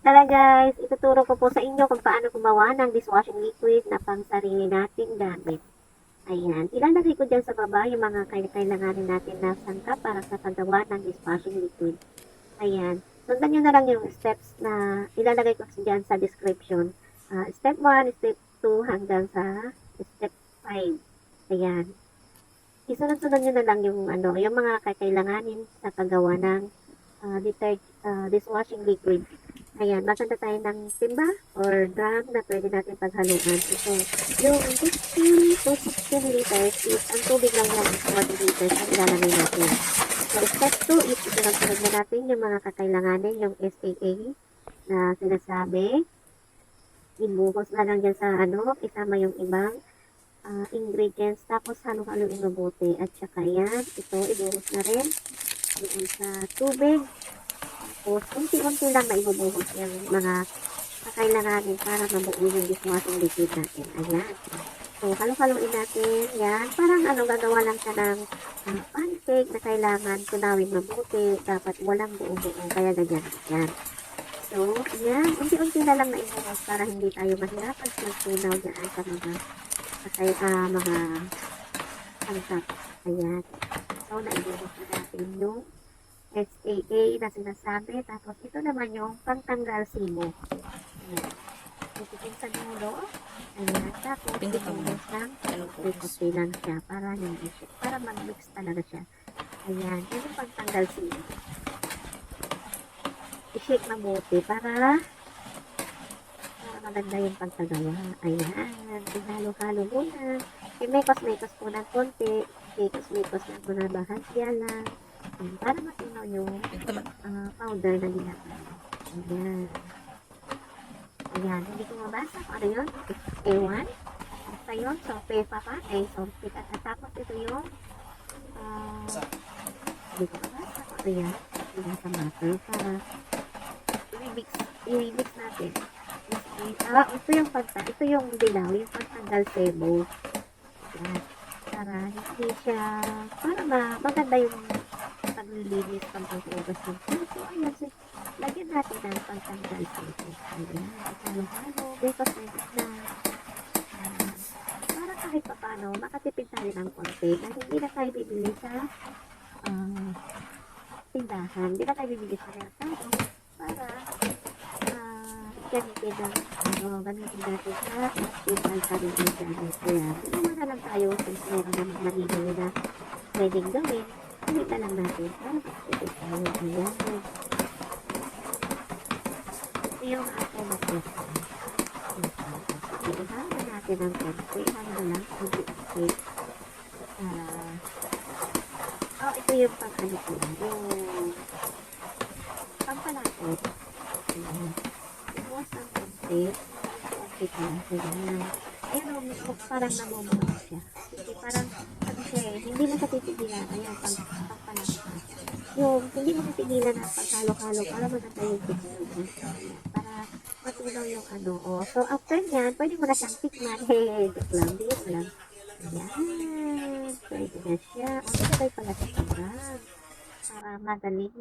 Tara guys, ituturo ko po sa inyo kung paano gumawa ng dishwashing liquid na pang sarili nating gamit. Ayan, ilalagay ko dyan sa baba yung mga kailanganin natin na sangkap para sa paggawa ng dishwashing liquid. Ayan, sundan nyo na lang yung steps na ilalagay ko dyan sa description. Ah, step 1, step 2 hanggang sa step 5. Ayan. Isunod-sunod nyo na lang yung ano, yung mga kakailanganin sa paggawa ng ah, deterg- ah, dishwashing liquid. Ayan, maganda tayo ng timba or drum na pwede natin paghaluan. Ito, yung 15 to 16 liters is ang tubig lang yan is 40 liters ang ilalagay natin. So, step 2 is isunod-sunod na natin yung mga kakailanganin, yung SAA na sinasabi. Ibuhos na lang dyan sa ano, isama yung ibang ah, ingredients. Tapos halo-haloin mabuti. At saka yan, ito, ibuhos na rin. Doon sa tubig. Tapos, unti-unti lang na ibubuhos yung mga kakailanganin para mabuo yung dishwashing liquid natin. Ayan. So, halo-haloin natin. Yan. Parang ano, gagawa lang siya ng ah, pancake na kailangan tunawin mabuti. Dapat walang buo-buo. Kaya ganyan. Yan. So, yan. Unti-unti na lang na ibuhos para hindi tayo mahirapan sa magtunaw dyan sa mga kay ah, mga sangkap. Ayan. So, naibuhos na natin yung SAA na sinasabi. Tapos, ito naman yung pangtanggal simo. Ayan. Itikin sa dulo. Ayan. Tapos, ibuhos ng po? lang siya para hindi siya, para mag-mix talaga siya. Ayan. Yan yung pangtanggal simo. I-shake mabuti para para maganda yung pagkagawa. Ayan. Ihalo-halo muna. I-mekos-mekos po ng konti. Mekos-mekos lang muna bahasya lang. Ayan. Para matunaw yung ah, powder na ginagawa. Ayan. Ayan. Hindi ko mabasa kung ano yun. A1. Basta yun. So, pepa pa. Eh, so, pikat. At tapos ito yung ah, hindi ko mabasa kung ano yan. Hindi sa matter. Para i-mix, i-mix natin. Ah, ito yung pagta, ito yung dilaw, yung pagtanggal sebo. Yan. Para hindi siya, para ma, maganda yung paglilinis pag maghugas ng puso. Ayan, so, lagyan natin ng pagtanggal sebo. Ayan, halo-halo, because na, Ayan. para kahit pa paano, makatipid tayo ng konti na hindi na tayo bibili sa ah, tindahan. Hindi na tayo bibili sa merkado para ah, gamitin ng ano, gamitin natin sa hospital sa rin. Kaya, na lang tayo since meron naman nabibili na pwedeng gawin. Gamitan lang natin para makatipid tayo. Ayan. Ito yung ating. Iihahan na natin ng konti. Ihahan na lang konti-konti. Ah, oh, ito yung pang ano ko. Yung pampalapot. Ayan. Ibuwas ng konti. Konti pa. Ayan. Ayan o, parang namumulok siya. Hindi mo titigilan. Ayan, pang, pampalapot. Yung, hindi mo titigilan na paghalo-halo para maganda yung tikman. Para matunaw yung ano. Oh. So, after nyan, pwede mo na siyang tikman. Hey, joke lang. Mo lang. Ayan. Pwede na siya. O, sabay pala pagka. Para madaling